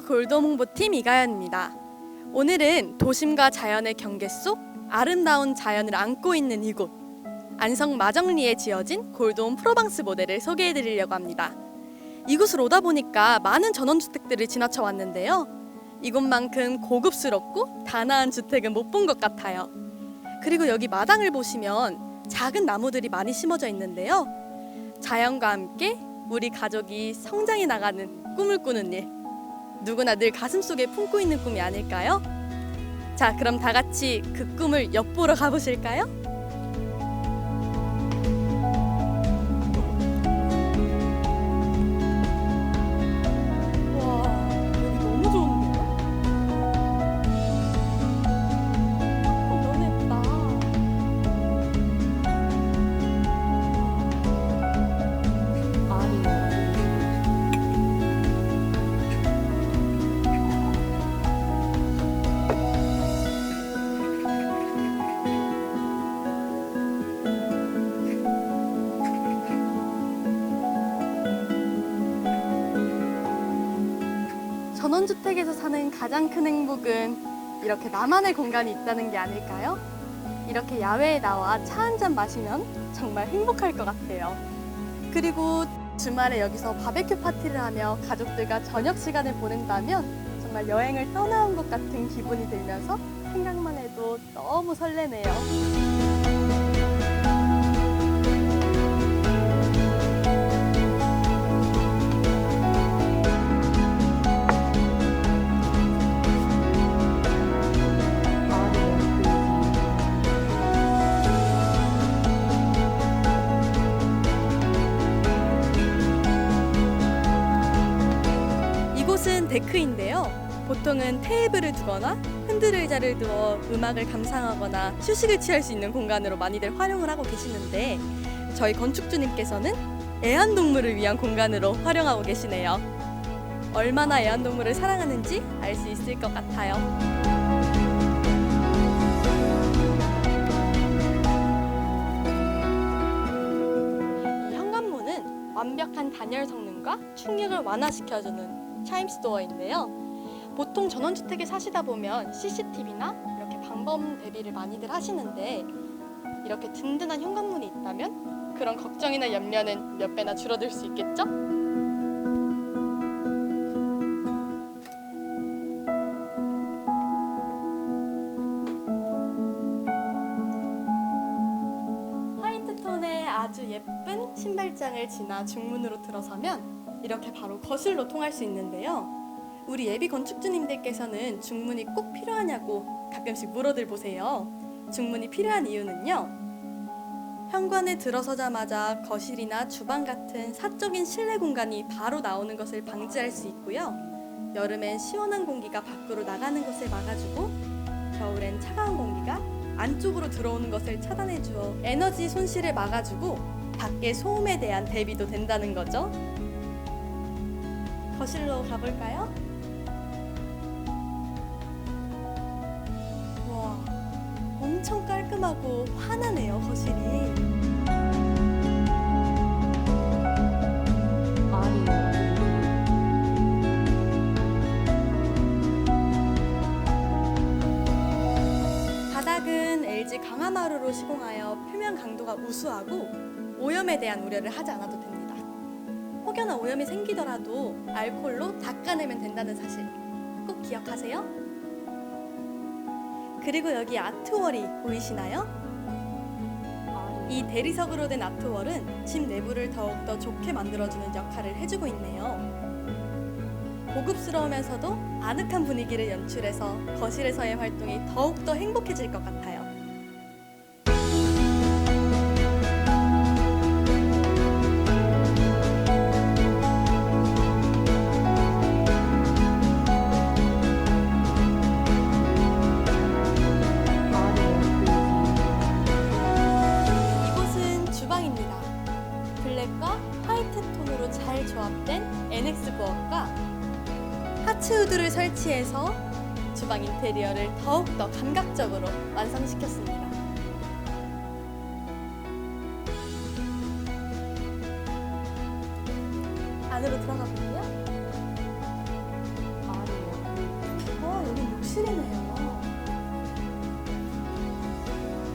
골돔 홍보팀 이가연입니다. 오늘은 도심과 자연의 경계 속 아름다운 자연을 안고 있는 이곳 안성 마정리에 지어진 골돔 프로방스 모델을 소개해 드리려고 합니다. 이곳을 오다 보니까 많은 전원주택들을 지나쳐 왔는데요. 이곳만큼 고급스럽고 단아한 주택은 못 본 것 같아요. 그리고 여기 마당을 보시면 작은 나무들이 많이 심어져 있는데요. 자연과 함께 우리 가족이 성장해 나가는 꿈을 꾸는 일. 누구나 늘 가슴속에 품고 있는 꿈이 아닐까요? 자, 그럼 다 같이 그 꿈을 엿보러 가보실까요? 전원주택에서 사는 가장 큰 행복은 이렇게 나만의 공간이 있다는 게 아닐까요? 이렇게 야외에 나와 차 한 잔 마시면 정말 행복할 것 같아요. 그리고 주말에 여기서 바베큐 파티를 하며 가족들과 저녁 시간을 보낸다면 정말 여행을 떠나온 것 같은 기분이 들면서 생각만 해도 너무 설레네요. 데크인데요. 보통은 테이블을 두거나 흔들 의자를 두어 음악을 감상하거나 휴식을 취할 수 있는 공간으로 많이들 활용을 하고 계시는데 저희 건축주님께서는 애완동물을 위한 공간으로 활용하고 계시네요. 얼마나 애완동물을 사랑하는지 알 수 있을 것 같아요. 이 현관문은 완벽한 단열 성능 과 충격을 완화시켜주는 차임스 도어인데요. 보통 전원주택에 사시다 보면 CCTV나 이렇게 방범 대비를 많이들 하시는데 이렇게 든든한 현관문이 있다면 그런 걱정이나 염려는 몇 배나 줄어들 수 있겠죠? 예쁜 신발장을 지나 중문으로 들어서면 이렇게 바로 거실로 통할 수 있는데요. 우리 예비 건축주님들께서는 중문이 꼭 필요하냐고 가끔씩 물어들 보세요. 중문이 필요한 이유는요. 현관에 들어서자마자 거실이나 주방 같은 사적인 실내 공간이 바로 나오는 것을 방지할 수 있고요. 여름엔 시원한 공기가 밖으로 나가는 것을 막아주고 겨울엔 차가운 공기가 안쪽으로 들어오는 것을 차단해 주어 에너지 손실을 막아주고 밖의 소음에 대한 대비도 된다는 거죠. 거실로 가볼까요? 와, 엄청 깔끔하고 환하네요, 거실이. 바닥은 LG 강화마루로 시공하여 표면 강도가 우수하고 오염에 대한 우려를 하지 않아도 됩니다. 혹여나 오염이 생기더라도 알콜로 닦아내면 된다는 사실 꼭 기억하세요. 그리고 여기 아트월이 보이시나요? 이 대리석으로 된 아트월은 집 내부를 더욱더 좋게 만들어주는 역할을 해주고 있네요. 고급스러우면서도 아늑한 분위기를 연출해서 거실에서의 활동이 더욱더 행복해질 것 같아요. 설치해서 주방 인테리어를 더욱더 감각적으로 완성시켰습니다. 안으로 들어가 볼게요. 욕실이네요.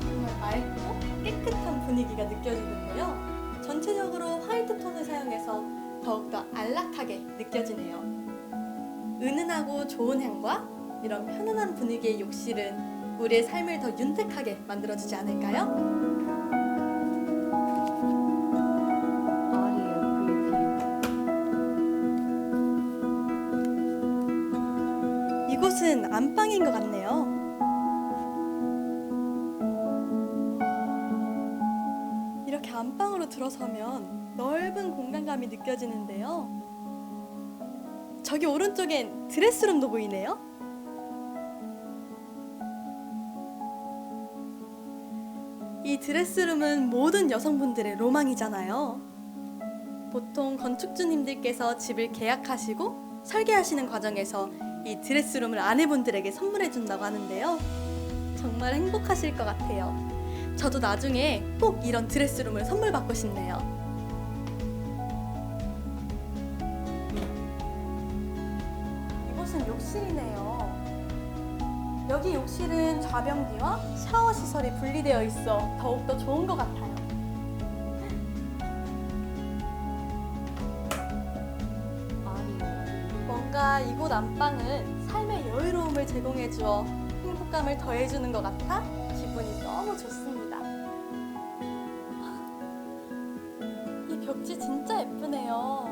정말 맑고 깨끗한 분위기가 느껴지는데요. 전체적으로 화이트 톤을 사용해서 더욱더 안락하게 느껴지네요. 은은하고 좋은 향과 이런 편안한 분위기의 욕실은 우리의 삶을 더 윤택하게 만들어주지 않을까요? 이곳은 안방인 것 같네요. 이렇게 안방으로 들어서면 넓은 공간감이 느껴지는데요. 저기 오른쪽엔 드레스룸도 보이네요. 이 드레스룸은 모든 여성분들의 로망이잖아요. 보통 건축주님들께서 집을 계약하시고 설계하시는 과정에서 이 드레스룸을 아내분들에게 선물해 준다고 하는데요. 정말 행복하실 것 같아요. 저도 나중에 꼭 이런 드레스룸을 선물 받고 싶네요. 욕실이네요. 여기 욕실은 좌변기와 샤워 시설이 분리되어 있어 더욱더 좋은 것 같아요. 뭔가 이곳 안방은 삶의 여유로움을 제공해 주어 행복감을 더해 주는 것 같아 기분이 너무 좋습니다. 이 벽지 진짜 예쁘네요.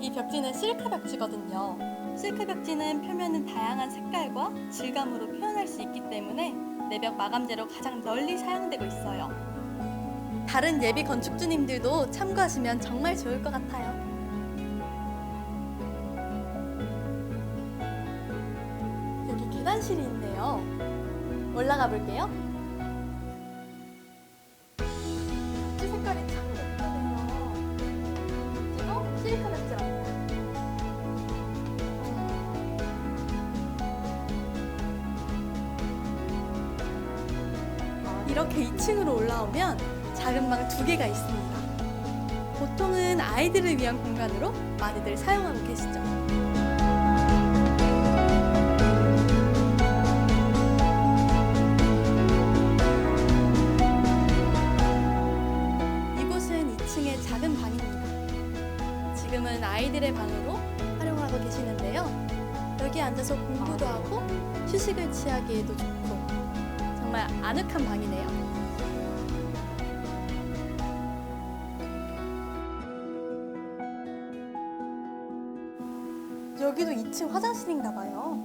이 벽지는 실크 벽지거든요. 실크 벽지는 표면은 다양한 색깔과 질감으로 표현할 수 있기 때문에 내벽 마감재로 가장 널리 사용되고 있어요. 다른 예비 건축주님들도 참고하시면 정말 좋을 것 같아요. 여기 계단실이 있네요. 올라가 볼게요. 이렇게 2층으로 올라오면 작은 방 두 개가 있습니다. 보통은 아이들을 위한 공간으로 많이들 사용하고 계시죠. 이곳은 2층의 작은 방입니다. 지금은 아이들의 방으로 활용하고 계시는데요. 여기 앉아서 공부도 하고 휴식을 취하기에도 좋고 아늑한 방이네요. 여기도 2층 화장실인가 봐요.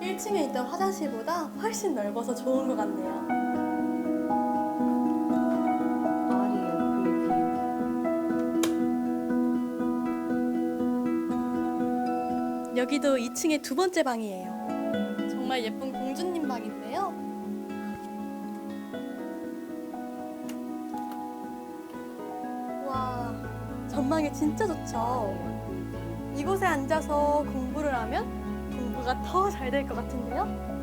1층에 있던 화장실보다 훨씬 넓어서 좋은 것 같네요. 여기도 2층의 두 번째 방이에요. 정말 예쁜 공주님 방인데요. 와, 전망이 진짜 좋죠. 이곳에 앉아서 공부를 하면 공부가 더 잘 될 것 같은데요.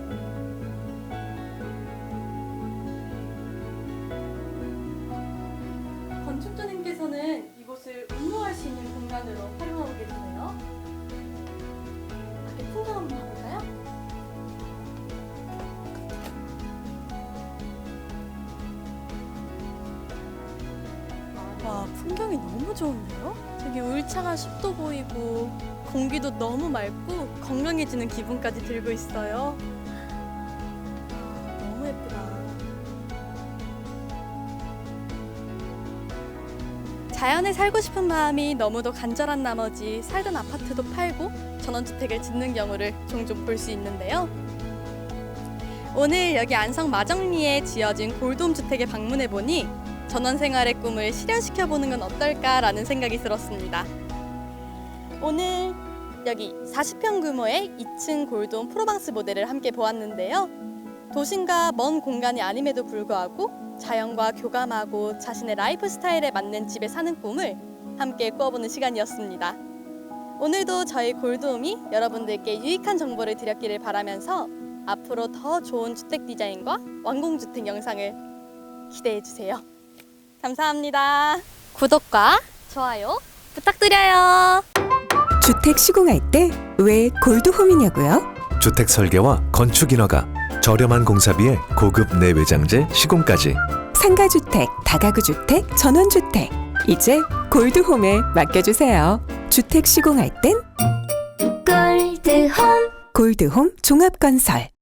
와 풍경이 너무 좋은데요? 저기 울창한 숲도 보이고 공기도 너무 맑고 건강해지는 기분까지 들고 있어요. 아, 너무 예쁘다. 자연에 살고 싶은 마음이 너무도 간절한 나머지 살던 아파트도 팔고 전원주택을 짓는 경우를 종종 볼 수 있는데요. 오늘 여기 안성 마정리에 지어진 골돔 주택에 방문해 보니 전원 생활의 꿈을 실현시켜 보는 건 어떨까라는 생각이 들었습니다. 오늘 여기 40평 규모의 2층 골돔 프로방스 모델을 함께 보았는데요. 도심과 먼 공간이 아님에도 불구하고 자연과 교감하고 자신의 라이프 스타일에 맞는 집에 사는 꿈을 함께 꾸어보는 시간이었습니다. 오늘도 저희 골드홈이 여러분들께 유익한 정보를 드렸기를 바라면서 앞으로 더 좋은 주택 디자인과 완공주택 영상을 기대해 주세요. 감사합니다. 구독과 좋아요 부탁드려요. 주택 시공할 때 왜 골드홈이냐고요? 주택 설계와 건축 인허가, 저렴한 공사비에 고급 내외장재 시공까지 상가주택, 다가구주택, 전원주택. 이제 골드홈에 맡겨주세요. 주택 시공할 땐 골드홈 골드홈 종합건설.